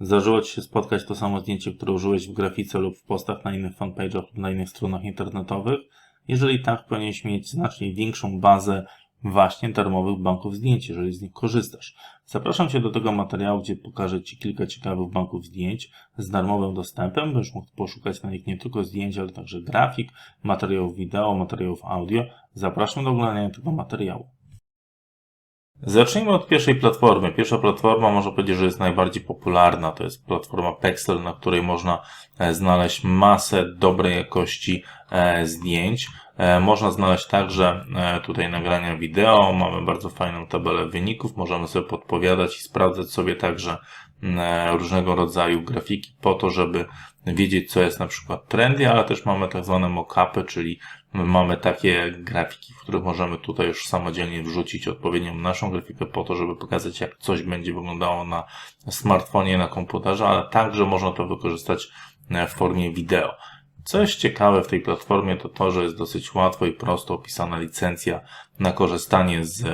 Zdarzyło Ci się spotkać to samo zdjęcie, które użyłeś w grafice lub w postach na innych fanpage'ach lub na innych stronach internetowych? Jeżeli tak, powinieneś mieć znacznie większą bazę właśnie darmowych banków zdjęć, jeżeli z nich korzystasz. Zapraszam Cię do tego materiału, gdzie pokażę Ci kilka ciekawych banków zdjęć z darmowym dostępem. Będziesz mógł poszukać na nich nie tylko zdjęć, ale także grafik, materiałów wideo, materiałów audio. Zapraszam do oglądania tego materiału. Zacznijmy od pierwszej platformy. Pierwsza platforma można powiedzieć, że jest najbardziej popularna. To jest platforma Pexel, na której można e, znaleźć masę dobrej jakości e, zdjęć. E, Można znaleźć także tutaj nagrania wideo. Mamy bardzo fajną tabelę wyników. Możemy sobie podpowiadać i sprawdzać sobie także różnego rodzaju grafiki po to, żeby wiedzieć, co jest na przykład trendy, ale też mamy tak zwane mock-upy, czyli mamy takie grafiki, w których możemy tutaj już samodzielnie wrzucić odpowiednią naszą grafikę po to, żeby pokazać, jak coś będzie wyglądało na smartfonie, na komputerze, ale także można to wykorzystać e, w formie wideo. Co jest ciekawe w tej platformie, to to, że jest dosyć łatwo i prosto opisana licencja na korzystanie z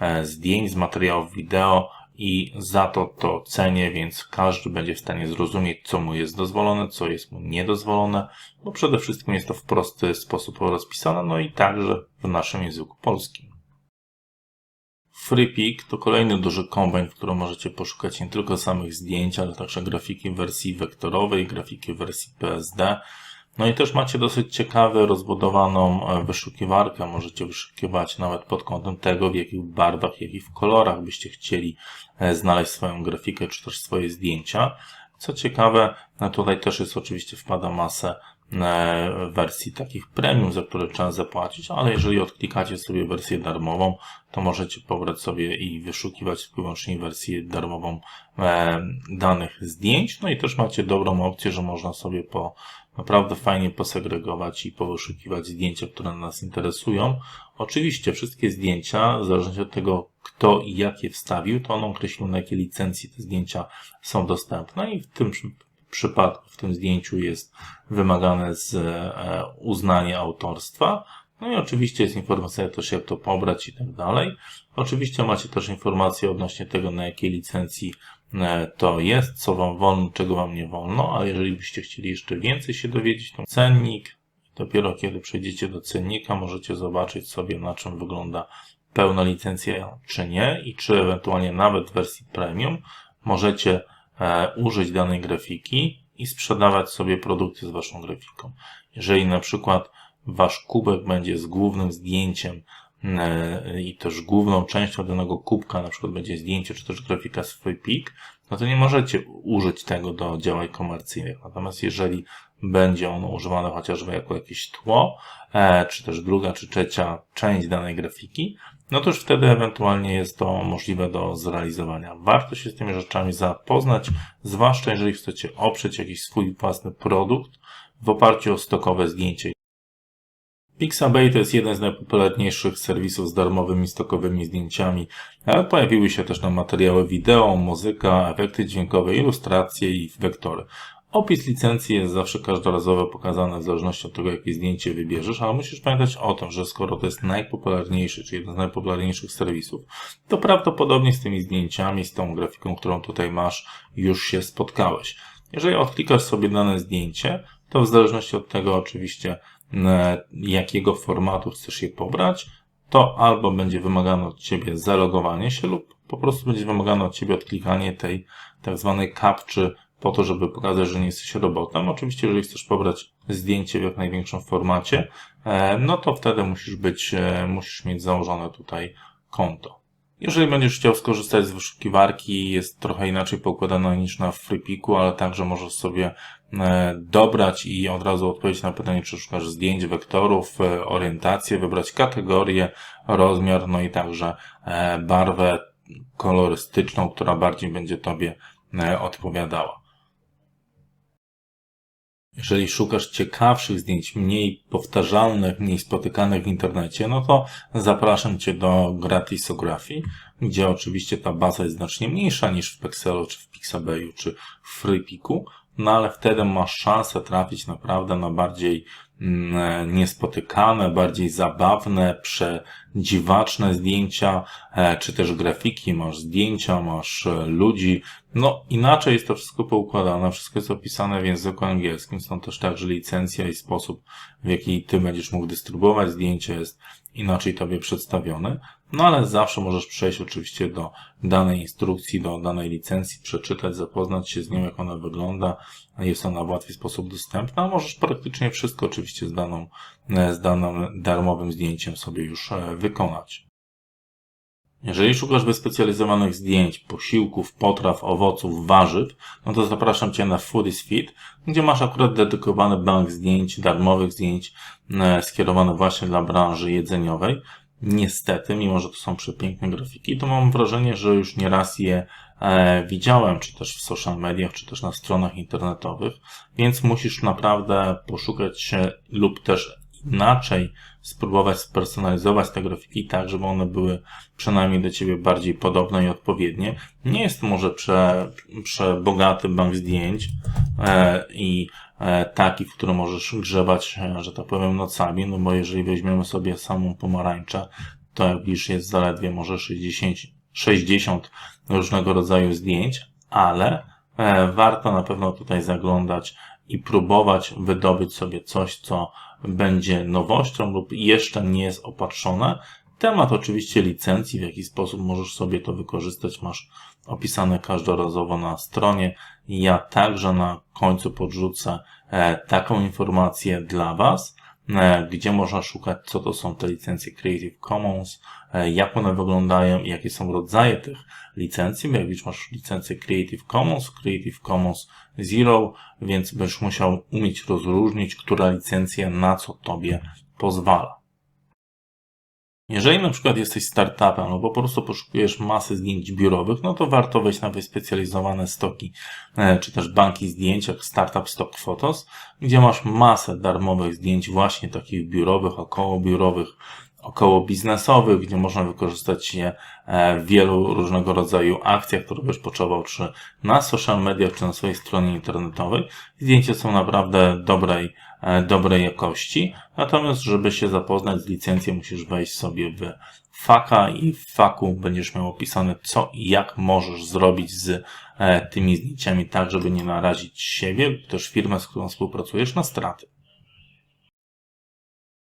e, zdjęć, z materiałów wideo i za to to cenię, więc każdy będzie w stanie zrozumieć, co mu jest dozwolone, co jest mu niedozwolone, bo przede wszystkim jest to w prosty sposób rozpisane, no i także w naszym języku polskim. FreePic to kolejny duży kombajn, w którym możecie poszukać nie tylko samych zdjęć, ale także grafiki w wersji wektorowej, grafiki w wersji PSD. No i też macie dosyć ciekawe, rozbudowaną e, wyszukiwarkę. Możecie wyszukiwać nawet pod kątem tego, w jakich barwach, jakich kolorach byście chcieli e, znaleźć swoją grafikę, czy też swoje zdjęcia. Co ciekawe, no tutaj też jest oczywiście wpada masę e, wersji takich premium, za które trzeba zapłacić, ale jeżeli odklikacie sobie wersję darmową, to możecie pobrać sobie i wyszukiwać wyłącznie wersję darmową e, danych zdjęć. No i też macie dobrą opcję, że można sobie po naprawdę fajnie posegregować i powyszukiwać zdjęcia, które nas interesują. Oczywiście wszystkie zdjęcia, w zależności od tego, kto i jak je wstawił, to on określił, na jakie licencji te zdjęcia są dostępne i w tym przypadku, w tym zdjęciu jest wymagane z e, uznanie autorstwa. No i oczywiście jest informacja jak to pobrać i tak dalej. Oczywiście macie też informacje odnośnie tego, na jakiej licencji e, to jest, co Wam wolno, czego Wam nie wolno, ale jeżeli byście chcieli jeszcze więcej się dowiedzieć, to cennik. Dopiero kiedy przejdziecie do cennika, możecie zobaczyć sobie, na czym wygląda pełna licencja, czy nie, i czy ewentualnie nawet w wersji premium możecie użyć danej grafiki i sprzedawać sobie produkty z Waszą grafiką. Jeżeli na przykład Wasz kubek będzie z głównym zdjęciem e, i też główną częścią danego kubka, na przykład będzie zdjęcie czy też grafika z FreePic, no to nie możecie użyć tego do działań komercyjnych. Natomiast jeżeli będzie ono używane chociażby jako jakieś tło, e, czy też druga, czy trzecia część danej grafiki, no to już wtedy ewentualnie jest to możliwe do zrealizowania. Warto się z tymi rzeczami zapoznać, zwłaszcza jeżeli chcecie oprzeć jakiś swój własny produkt w oparciu o stokowe zdjęcie. Pixabay to jest jeden z najpopularniejszych serwisów z darmowymi stokowymi zdjęciami, ale pojawiły się też na materiały wideo, muzyka, efekty dźwiękowe, ilustracje i wektory. Opis licencji jest zawsze każdorazowo pokazany w zależności od tego, jakie zdjęcie wybierzesz, ale musisz pamiętać o tym, że skoro to jest najpopularniejszy, czy jeden z najpopularniejszych serwisów, to prawdopodobnie z tymi zdjęciami, z tą grafiką, którą tutaj masz, już się spotkałeś. Jeżeli odklikasz sobie dane zdjęcie, to w zależności od tego oczywiście, jakiego formatu chcesz je pobrać, to albo będzie wymagane od Ciebie zalogowanie się lub po prostu będzie wymagane od Ciebie odklikanie tej tak zwanej capczy po to, żeby pokazać, że nie jesteś robotem. Oczywiście, jeżeli chcesz pobrać zdjęcie w jak największym formacie, e, no to wtedy musisz być, e, musisz mieć założone tutaj konto. Jeżeli będziesz chciał skorzystać z wyszukiwarki, jest trochę inaczej poukładana niż na FreePiku, ale także możesz sobie e, dobrać i od razu odpowiedzieć na pytanie, czy szukasz zdjęć, wektorów, e, orientację, wybrać kategorię, rozmiar, no i także e, barwę kolorystyczną, która bardziej będzie Tobie odpowiadała. Jeżeli szukasz ciekawszych zdjęć, mniej powtarzalnych, mniej spotykanych w internecie, no to zapraszam Cię do Gratisografii, gdzie oczywiście ta baza jest znacznie mniejsza niż w Pexelu, czy w Pixabayu, czy w FreePiku, no ale wtedy masz szansę trafić naprawdę na bardziej niespotykane, bardziej zabawne, przedziwaczne zdjęcia, e, czy też grafiki, masz zdjęcia, masz e, ludzi. No, inaczej jest to wszystko poukładane, wszystko jest opisane w języku angielskim, są też także licencja i sposób, w jaki ty będziesz mógł dystrybuować zdjęcie jest inaczej tobie przedstawiony. No ale zawsze możesz przejść oczywiście do danej instrukcji, do danej licencji, przeczytać, zapoznać się z nią, jak ona wygląda. Jest ona w łatwy sposób dostępna. Możesz praktycznie wszystko oczywiście z daną, z danym darmowym zdjęciem sobie już e, wykonać. Jeżeli szukasz wyspecjalizowanych zdjęć, posiłków, potraw, owoców, warzyw, no to zapraszam Cię na Foodies Fit, gdzie masz akurat dedykowany bank zdjęć, darmowych zdjęć e, skierowane właśnie dla branży jedzeniowej. Niestety, mimo że to są przepiękne grafiki, to mam wrażenie, że już nieraz je e, widziałem, czy też w social mediach, czy też na stronach internetowych, więc musisz naprawdę poszukać się lub też inaczej spróbować spersonalizować te grafiki tak, żeby one były przynajmniej do Ciebie bardziej podobne i odpowiednie. Nie jest to może prze, przebogaty bank zdjęć e, i e, taki, w którym możesz grzebać, e, że tak powiem, nocami, no bo jeżeli weźmiemy sobie samą pomarańczę, to jak widzisz jest zaledwie może 60, 60 różnego rodzaju zdjęć, ale e, warto na pewno tutaj zaglądać i próbować wydobyć sobie coś, co będzie nowością lub jeszcze nie jest opatrzone. Temat oczywiście licencji, w jaki sposób możesz sobie to wykorzystać, masz opisane każdorazowo na stronie. Ja także na końcu podrzucę e, taką informację dla Was, e, gdzie można szukać, co to są te licencje Creative Commons, e, jak one wyglądają jakie są rodzaje tych licencji. Jak widzisz, masz licencję Creative Commons, Creative Commons Zero, więc będziesz musiał umieć rozróżnić, która licencja na co tobie pozwala. Jeżeli na przykład jesteś startupem albo po prostu poszukujesz masy zdjęć biurowych, no to warto wejść na wyspecjalizowane stoki, e, czy też banki zdjęć, jak Startup Stock Photos, gdzie masz masę darmowych zdjęć właśnie takich biurowych, około biurowych, około biznesowych, gdzie można wykorzystać je w wielu różnego rodzaju akcjach, które byś potrzebował, czy na social mediach, czy na swojej stronie internetowej. Zdjęcia są naprawdę dobrej, dobrej jakości. Natomiast, żeby się zapoznać z licencją, musisz wejść sobie w faka i w faku będziesz miał opisane, co i jak możesz zrobić z e, tymi zdjęciami, tak, żeby nie narazić siebie, też firmę, z którą współpracujesz, na straty.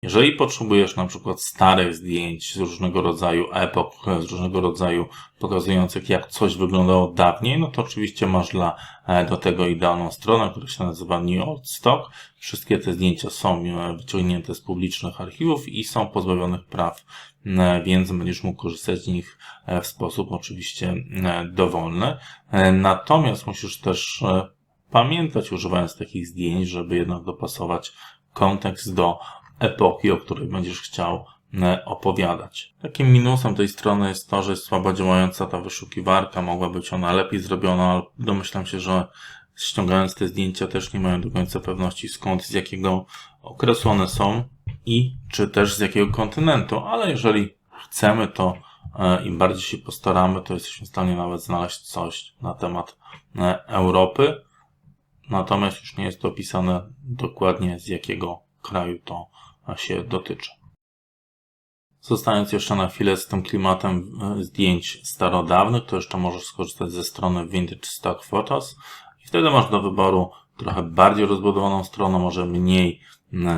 Jeżeli potrzebujesz na przykład starych zdjęć z różnego rodzaju epok, z różnego rodzaju pokazujących jak coś wyglądało dawniej, no to oczywiście masz dla, e, do tego idealną stronę, która się nazywa New Old Stock. Wszystkie te zdjęcia są e, wyciągnięte z publicznych archiwów i są pozbawionych praw, e, więc będziesz mógł korzystać z nich w sposób oczywiście dowolny. Natomiast musisz też pamiętać, używając takich zdjęć, żeby jednak dopasować kontekst do epoki, o której będziesz chciał e, opowiadać. Takim minusem tej strony jest to, że jest słabo działająca ta wyszukiwarka, mogła być ona lepiej zrobiona, ale domyślam się, że ściągając te zdjęcia też nie mają do końca pewności skąd, z jakiego okresu one są i czy też z jakiego kontynentu, ale jeżeli chcemy, to e, im bardziej się postaramy, to jesteśmy w stanie nawet znaleźć coś na temat e, Europy. Natomiast już nie jest opisane dokładnie z jakiego kraju to się dotyczy. Zostając jeszcze na chwilę z tym klimatem e, zdjęć starodawnych, to jeszcze możesz skorzystać ze strony Vintage Stock Photos i wtedy masz do wyboru trochę bardziej rozbudowaną stronę, może mniej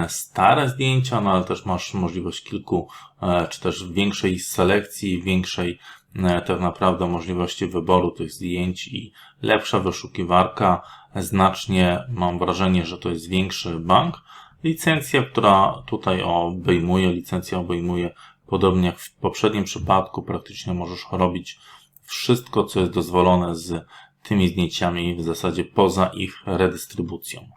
stare zdjęcia, no ale też masz możliwość kilku, e, czy też większej selekcji, większej e, tak naprawdę możliwości wyboru tych zdjęć i lepsza wyszukiwarka. Znacznie mam wrażenie, że to jest większy bank, Licencja, która tutaj obejmuje, licencja obejmuje, podobnie jak w poprzednim przypadku, praktycznie możesz robić wszystko, co jest dozwolone z tymi zdjęciami w zasadzie poza ich redystrybucją.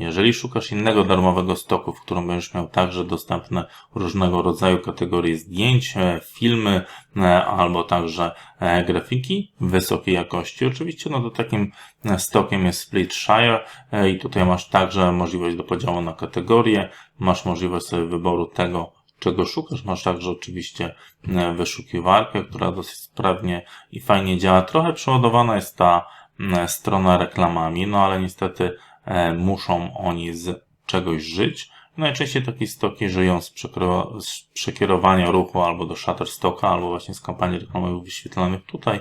Jeżeli szukasz innego darmowego stoku, w którym będziesz miał także dostępne różnego rodzaju kategorie zdjęć, e, filmy e, albo także e, grafiki wysokiej jakości, oczywiście, no to takim stokiem jest Splitshire i tutaj masz także możliwość do podziału na kategorie, masz możliwość sobie wyboru tego, czego szukasz. Masz także oczywiście wyszukiwarkę, która dosyć sprawnie i fajnie działa. Trochę przeładowana jest ta strona reklamami, no ale niestety muszą oni z czegoś żyć. Najczęściej takie stoki żyją z przekierowania ruchu albo do Shutterstocka, albo właśnie z kampanii reklamowych wyświetlanych tutaj.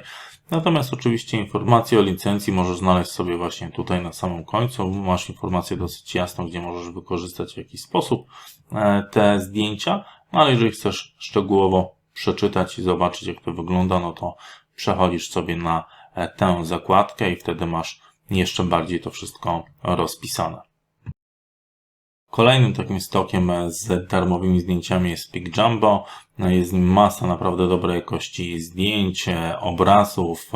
Natomiast oczywiście informacje o licencji możesz znaleźć sobie właśnie tutaj na samym końcu. Masz informację dosyć jasną, gdzie możesz wykorzystać w jakiś sposób e, te zdjęcia, no ale jeżeli chcesz szczegółowo przeczytać i zobaczyć jak to wygląda, no to przechodzisz sobie na e, tę zakładkę i wtedy masz jeszcze bardziej to wszystko rozpisane. Kolejnym takim stokiem z darmowymi zdjęciami jest Pic Jumbo. Jest w nim masa naprawdę dobrej jakości zdjęć, e, obrazów.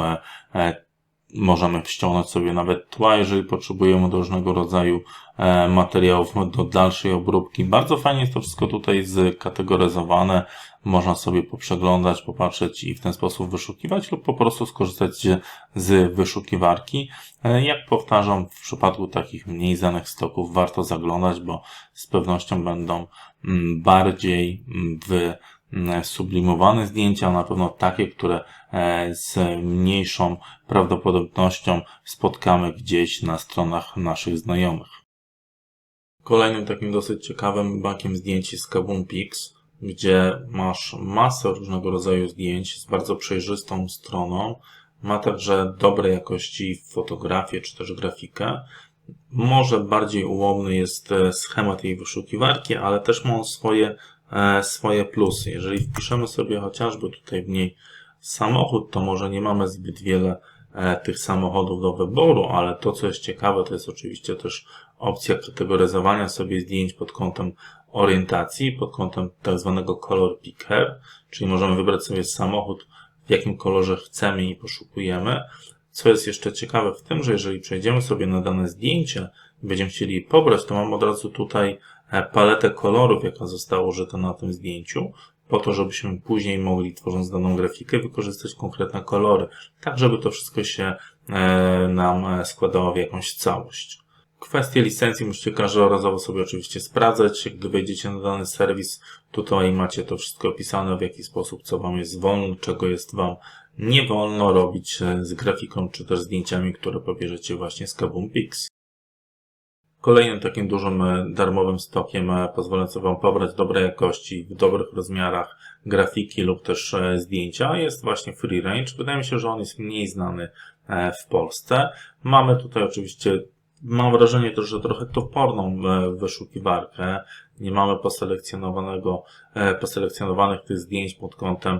Możemy ściągnąć sobie nawet tła, jeżeli potrzebujemy do różnego rodzaju e, materiałów do dalszej obróbki. Bardzo fajnie jest to wszystko tutaj zkategoryzowane. Można sobie poprzeglądać, popatrzeć i w ten sposób wyszukiwać lub po prostu skorzystać z- wyszukiwarki. E, Jak powtarzam, w przypadku takich mniej znanych stoków warto zaglądać, bo z pewnością będą mm, bardziej mm, mm, sublimowane zdjęcia, na pewno takie, które e, z mniejszą prawdopodobnością spotkamy gdzieś na stronach naszych znajomych. Kolejnym takim dosyć ciekawym bankiem zdjęć jest Kaboom Pix, gdzie masz masę różnego rodzaju zdjęć z bardzo przejrzystą stroną. Ma także dobrej jakości fotografię czy też grafikę. Może bardziej ułomny jest e, schemat jej wyszukiwarki, ale też ma on swoje, e, swoje plusy. Jeżeli wpiszemy sobie chociażby tutaj w niej samochód, to może nie mamy zbyt wiele e, tych samochodów do wyboru, ale to, co jest ciekawe, to jest oczywiście też opcja kategoryzowania sobie zdjęć pod kątem orientacji, pod kątem tak zwanego color picker, czyli możemy wybrać sobie samochód, w jakim kolorze chcemy i poszukujemy. Co jest jeszcze ciekawe w tym, że jeżeli przejdziemy sobie na dane zdjęcie będziemy chcieli pobrać, to mam od razu tutaj e, paletę kolorów, jaka została użyta na tym zdjęciu, po to, żebyśmy później mogli, tworząc daną grafikę, wykorzystać konkretne kolory, tak żeby to wszystko się e, nam e, składało w jakąś całość. Kwestie licencji musicie każdorazowo sobie oczywiście sprawdzać. Gdy wejdziecie na dany serwis, tutaj macie to wszystko opisane, w jaki sposób, co Wam jest wolno, czego jest Wam nie wolno robić e, z grafiką, czy też zdjęciami, które pobierzecie właśnie z Kaboom Pix. Kolejnym takim dużym e, darmowym stokiem e, pozwalającym Wam pobrać dobrej jakości, w dobrych rozmiarach grafiki lub też e, zdjęcia jest właśnie Free Range. Wydaje mi się, że on jest mniej znany w Polsce. Mamy tutaj oczywiście, mam wrażenie też, że trochę toporną wyszukiwarkę. Nie mamy poselekcjonowanego, poselekcjonowanych tych zdjęć pod kątem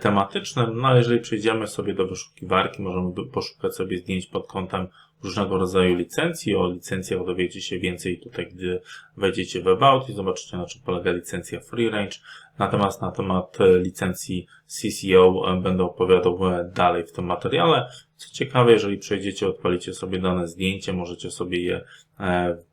tematycznym. No ale jeżeli przejdziemy sobie do wyszukiwarki, możemy poszukać sobie zdjęć pod kątem różnego rodzaju licencji. O licencjach dowiecie się więcej tutaj, gdy wejdziecie w About i zobaczycie, na czym polega licencja Free Range. Natomiast na temat e, licencji CCO e, będę opowiadał e, dalej w tym materiale. Co ciekawe, jeżeli przejdziecie, odpalicie sobie dane zdjęcie, możecie sobie je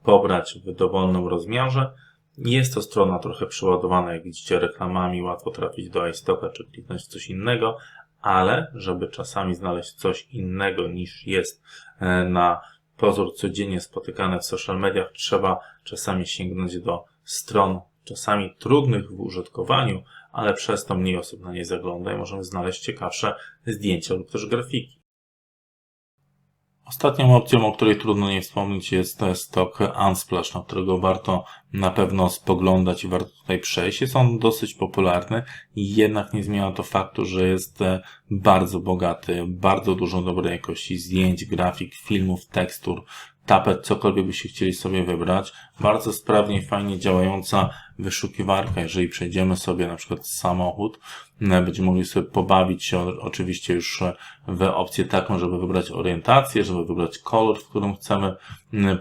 pobrać w dowolnym rozmiarze. Jest to strona trochę przeładowana, jak widzicie, reklamami, łatwo trafić do iStocka czy kliknąć coś innego, ale żeby czasami znaleźć coś innego niż jest e, na pozór codziennie spotykane w social mediach, trzeba czasami sięgnąć do stron, czasami trudnych w użytkowaniu, ale przez to mniej osób na nie zagląda i możemy znaleźć ciekawsze zdjęcia lub też grafiki. Ostatnią opcją, o której trudno nie wspomnieć, jest stok Unsplash, na którego warto na pewno spoglądać i warto tutaj przejść. Jest on dosyć popularny, jednak nie zmienia to faktu, że jest e, bardzo bogaty, bardzo dużo dobrej jakości zdjęć, grafik, filmów, tekstur, tapet, cokolwiek byście chcieli sobie wybrać. Bardzo sprawnie i fajnie działająca wyszukiwarka. Jeżeli przejdziemy sobie na przykład samochód, e, będziemy mogli sobie pobawić się oczywiście już e, w opcję taką, żeby wybrać orientację, żeby wybrać kolor, w którym chcemy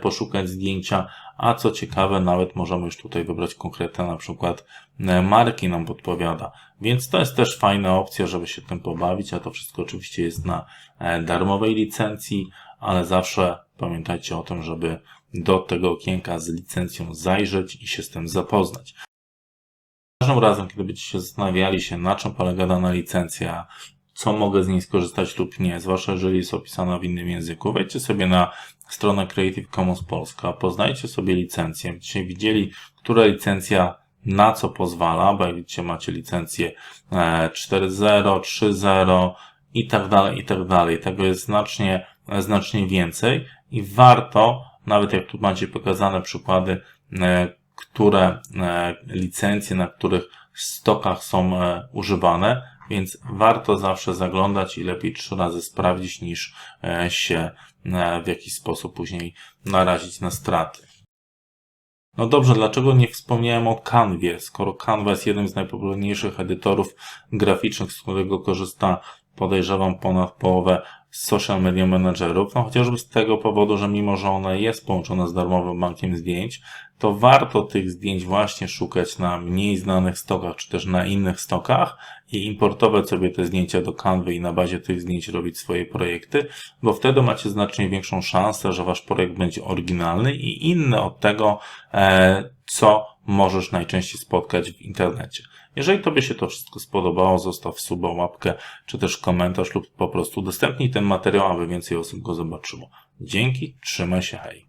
poszukać zdjęcia, a co ciekawe, nawet możemy już tutaj wybrać konkretne na przykład e, marki nam podpowiada. Więc to jest też fajna opcja, żeby się tym pobawić, a to wszystko oczywiście jest na darmowej licencji, ale zawsze pamiętajcie o tym, żeby do tego okienka z licencją zajrzeć i się z tym zapoznać. Każdym razem, kiedy będziecie się zastanawiali się, na czym polega dana licencja, co mogę z niej skorzystać lub nie, zwłaszcza jeżeli jest opisana w innym języku, wejdźcie sobie na stronę Creative Commons Polska, poznajcie sobie licencję, będziecie widzieli, która licencja na co pozwala, bo jak widzicie macie licencję e, 4.0, 3.0 i tak dalej, i tak dalej. Tego jest znacznie, znacznie więcej i warto, nawet jak tu macie pokazane przykłady e, które e, licencje, na których stokach są e, używane, więc warto zawsze zaglądać i lepiej trzy razy sprawdzić niż się w jakiś sposób później narazić na straty. No dobrze, dlaczego nie wspomniałem o Canwie, skoro Canva jest jednym z najpopularniejszych edytorów graficznych, z którego korzysta podejrzewam ponad połowę social media managerów, no chociażby z tego powodu, że mimo, że ona jest połączona z darmowym bankiem zdjęć, to warto tych zdjęć właśnie szukać na mniej znanych stokach, czy też na innych stokach i importować sobie te zdjęcia do Canvy i na bazie tych zdjęć robić swoje projekty, bo wtedy macie znacznie większą szansę, że wasz projekt będzie oryginalny i inny od tego, e, co możesz najczęściej spotkać w internecie. Jeżeli Tobie się to wszystko spodobało, zostaw suba, łapkę, czy też komentarz lub po prostu udostępnij ten materiał, aby więcej osób go zobaczyło. Dzięki, trzymaj się, hej.